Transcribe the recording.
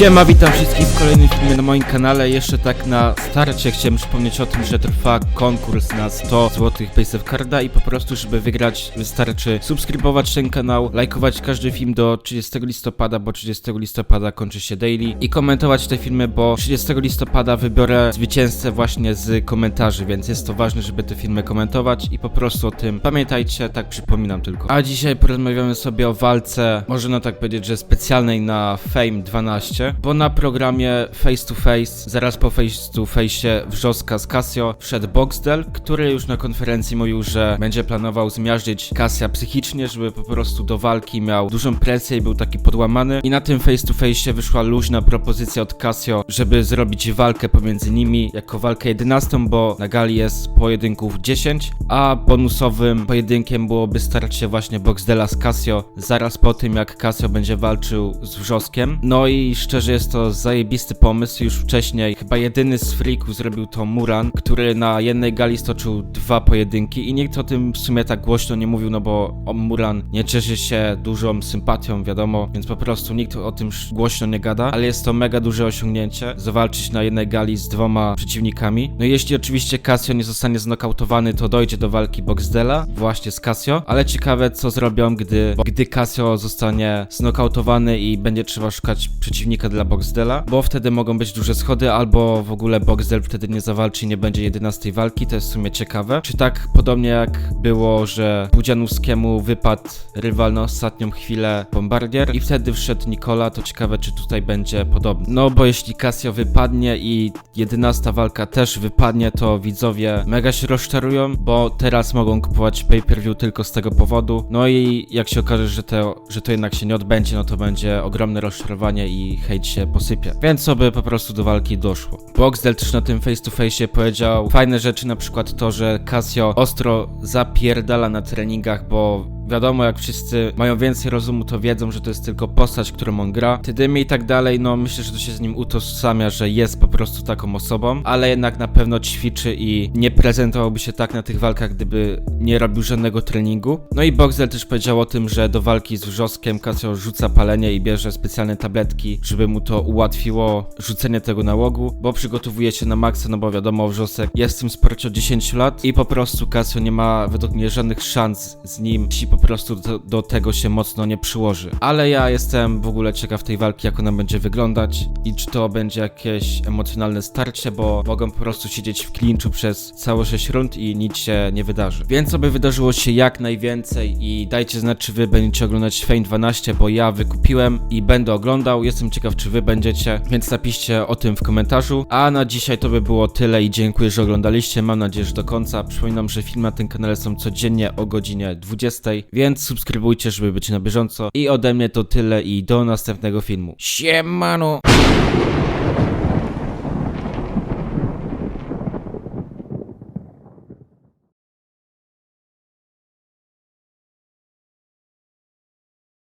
Siema, witam wszystkich w kolejnym filmie na moim kanale. Jeszcze tak na starcie chciałem przypomnieć o tym, że trwa konkurs na 100 zł Paysafe Carda i po prostu, żeby wygrać wystarczy subskrybować ten kanał, lajkować każdy film do 30 listopada, bo 30 listopada kończy się daily i komentować te filmy, bo 30 listopada wybiorę zwycięzcę właśnie z komentarzy, więc jest to ważne, żeby te filmy komentować i po prostu o tym pamiętajcie, tak przypominam tylko. A dzisiaj porozmawiamy sobie o walce, można tak powiedzieć, że specjalnej na Fame 12, bo na programie Face to Face, zaraz po Face to Face wrzoska z Casio wszedł Boxdel, który już na konferencji mówił, że będzie planował zmiażdżyć Cassia psychicznie, żeby po prostu do walki miał dużą presję i był taki podłamany. I na tym Face to Face wyszła luźna propozycja od Casio, żeby zrobić walkę pomiędzy nimi jako walkę 11, bo na gali jest pojedynków 10, a bonusowym pojedynkiem byłoby starcie właśnie Boxdela z Casio zaraz po tym jak Casio będzie walczył z Wrzoskiem. No i szczerze jest to zajebisty pomysł. Już wcześniej chyba jedyny z freaków zrobił to Muran, który na jednej gali stoczył dwa pojedynki i nikt o tym w sumie tak głośno nie mówił, no bo Muran nie cieszy się dużą sympatią, wiadomo, więc po prostu nikt o tym głośno nie gada, ale jest to mega duże osiągnięcie, zawalczyć na jednej gali z dwoma przeciwnikami. No i jeśli oczywiście Casio nie zostanie znokautowany, to dojdzie do walki Boxdela właśnie z Casio, ale ciekawe co zrobią, gdy, gdy Casio zostanie znokautowany i będzie trzeba szukać przeciwnika dla Boxdela, bo wtedy mogą być duże schody, albo w ogóle Boxdel wtedy nie zawalczy nie będzie 11 walki, to jest w sumie ciekawe. Czy tak podobnie jak było, że Budzianowskiemu wypadł rywal na ostatnią chwilę Bombardier i wtedy wszedł Nikola, to ciekawe czy tutaj będzie podobnie. No bo jeśli Casio wypadnie i 11 walka też wypadnie, to widzowie mega się rozczarują, bo teraz mogą kupować pay-per-view tylko z tego powodu. No i jak się okaże, że to, że to jednak się nie odbędzie, no to będzie ogromne rozczarowanie i hejt się posypie. Więc oby po prostu do walki doszło. Boxdel też na tym face to face powiedział fajne rzeczy, na przykład to, że Casio ostro zapierdala na treningach, bo Wiadomo, jak wszyscy mają więcej rozumu, to wiedzą, że to jest tylko postać, którą on gra. Tydymy i tak dalej, no myślę, że to się z nim utożsamia, że jest po prostu taką osobą, ale jednak na pewno ćwiczy i nie prezentowałby się tak na tych walkach, gdyby nie robił żadnego treningu. No i Boxel też powiedział o tym, że do walki z Wrzoskiem Casio rzuca palenie i bierze specjalne tabletki, żeby mu to ułatwiło rzucenie tego nałogu, bo przygotowuje się na maksa, no bo wiadomo, Wrzosek jest w tym sporcie od 10 lat i po prostu Casio nie ma według mnie żadnych szans z nim, jeśli po prostu do, do tego się mocno nie przyłoży. Ale ja jestem w ogóle ciekaw tej walki, jak ona będzie wyglądać i czy to będzie jakieś emocjonalne starcie, bo mogą po prostu siedzieć w klinczu przez całe 6 rund i nic się nie wydarzy. Więc aby wydarzyło się jak najwięcej i dajcie znać, czy wy będziecie oglądać Fame 12, bo ja wykupiłem i będę oglądał. Jestem ciekaw, czy wy będziecie, więc napiszcie o tym w komentarzu. A na dzisiaj to by było tyle i dziękuję, że oglądaliście. Mam nadzieję, że do końca. Przypominam, że filmy na tym kanale są codziennie o godzinie 20, więc subskrybujcie, żeby być na bieżąco. I ode mnie to tyle i do następnego filmu. Siemano!